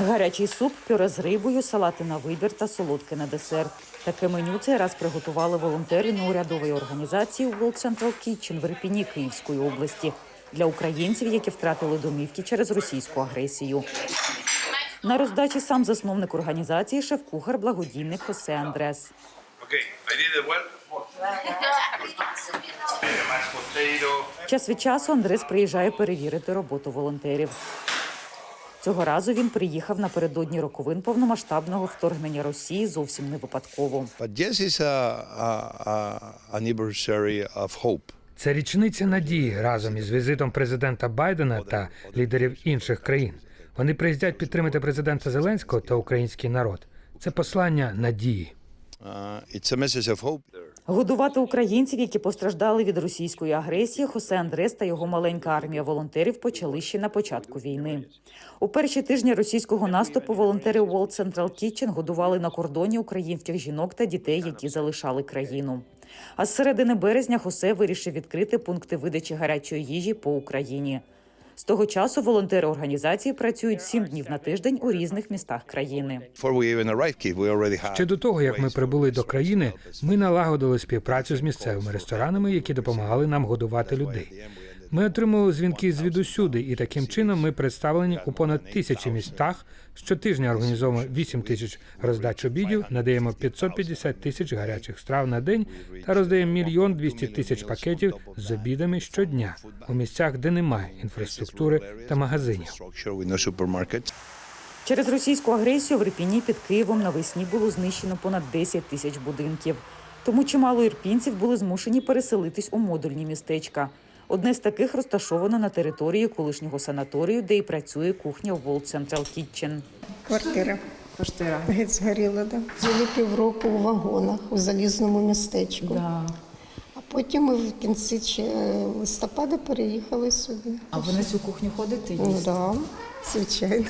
Гарячий суп, пюре з рибою, салати на вибір та солодке на десерт. Таке меню цей раз приготували волонтери неурядової організації World Central Kitchen в Ірпіні Київської області для українців, які втратили домівки через російську агресію. На роздачі сам засновник організації, шеф-кухар, благодійник Хосе Андрес. Час від часу Андрес приїжджає перевірити роботу волонтерів. Цього разу він приїхав напередодні роковин повномасштабного вторгнення Росії зовсім не випадково. Це річниця надії разом із візитом президента Байдена та лідерів інших країн. Вони приїздять підтримати президента Зеленського та український народ. Це послання надії. Uh. Годувати українців, які постраждали від російської агресії, Хосе Андрес та його маленька армія волонтерів почали ще на початку війни. У перші тижні російського наступу волонтери World Central Kitchen годували на кордоні українських жінок та дітей, які залишали країну. А з середини березня Хосе вирішив відкрити пункти видачі гарячої їжі по Україні. З того часу волонтери організації працюють сім днів на тиждень у різних містах країни. Ще до того, як ми прибули до країни, ми налагодили співпрацю з місцевими ресторанами, які допомагали нам годувати людей. Ми отримали дзвінки звідусюди, і таким чином ми представлені у понад тисячі містах. Щотижня організовуємо 8 тисяч роздач обідів, надаємо 550 тисяч гарячих страв на день та роздаємо мільйон 200 тисяч пакетів з обідами щодня у місцях, де немає інфраструктури та магазинів. Через російську агресію в Ірпіні під Києвом навесні було знищено понад 10 тисяч будинків. Тому чимало ірпінців були змушені переселитись у модульні містечка. Одне з таких розташовано на території колишнього санаторію, де і працює кухня World Central Kitchen. Квартира Квартира. геть згоріла, да. Жили півроку в вагонах у залізному містечку. Да. Потім ми в кінці листопада переїхали сюди. А ви на цю кухню ходите? Ну, да, звичайно.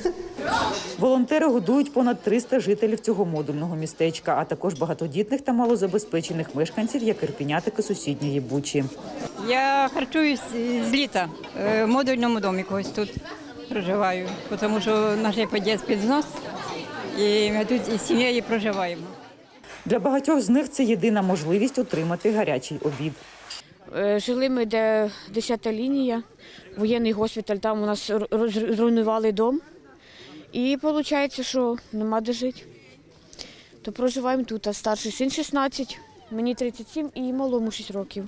Волонтери годують понад 300 жителів цього модульного містечка, а також багатодітних та малозабезпечених мешканців, як ірпіня, так і сусідньої Бучі. Я харчуюсь з літа е, в модульному домі когось тут проживаю, тому що наш під'їзд під знос, і ми тут із сім'єю проживаємо. Для багатьох з них це єдина можливість отримати гарячий обід. Е, Жили ми, де 10-та лінія, воєнний госпіталь, там у нас зруйнували дом. І виходить, що нема де жити. То проживаємо тут, а старший син 16, мені 37 і малому 6 років.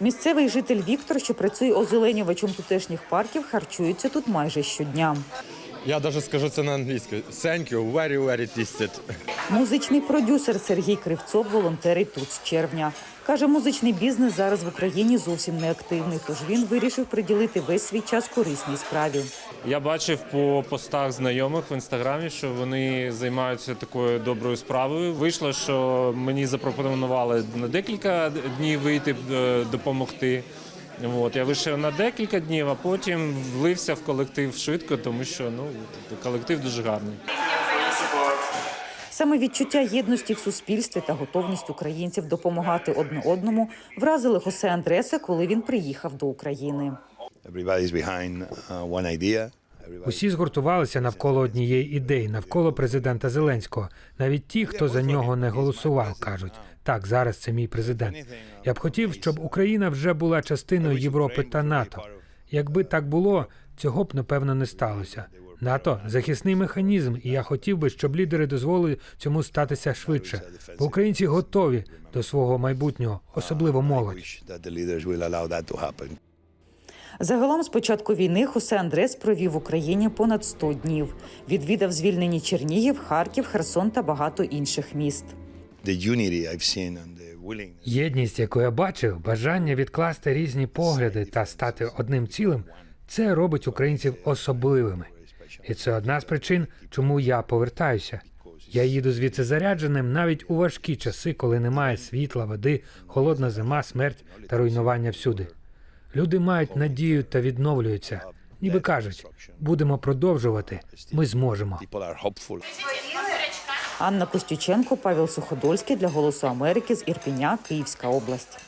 Місцевий житель Віктор, що працює озеленювачем тутешніх парків, харчується тут майже щодня. Я даже скажу це на англійській. Thank you, very, very tasted. Музичний продюсер Сергій Кривцов волонтерить тут з червня. Каже, музичний бізнес зараз в Україні зовсім не активний, тож він вирішив приділити весь свій час корисній справі. Я бачив по постах знайомих в інстаграмі, що вони займаються такою доброю справою. Вийшло, що мені запропонували на декілька днів вийти е, допомогти. От я вийшов на декілька днів, а потім влився в колектив швидко, тому що ну колектив дуже гарний. Саме відчуття єдності в суспільстві та готовність українців допомагати одне одному вразили Хосе Андреса, коли він приїхав до України. Uh, Усі згуртувалися навколо однієї ідеї, навколо президента Зеленського. Навіть ті, хто за нього не голосував, кажуть: так, зараз це мій президент. Я б хотів, щоб Україна вже була частиною Європи та НАТО. Якби так було, цього б напевно не сталося. НАТО захисний механізм, і я хотів би, щоб лідери дозволили цьому статися швидше. Бо українці готові до свого майбутнього, особливо молодь. Загалом з початку війни Хосе Андрес провів в Україні понад 100 днів. Відвідав звільнені Чернігів, Харків, Херсон та багато інших міст. The unity I've seen and the willingness. Єдність, яку я бачив, бажання відкласти різні погляди та стати одним цілим, це робить українців особливими. І це одна з причин, чому я повертаюся. Я їду звідси зарядженим навіть у важкі часи, коли немає світла, води, холодна зима, смерть та руйнування всюди. Люди мають надію та відновлюються. Ніби кажуть, будемо продовжувати, ми зможемо. Анна Костюченко, Павел Суходольський для Голосу Америки з Ірпіня, Київська область.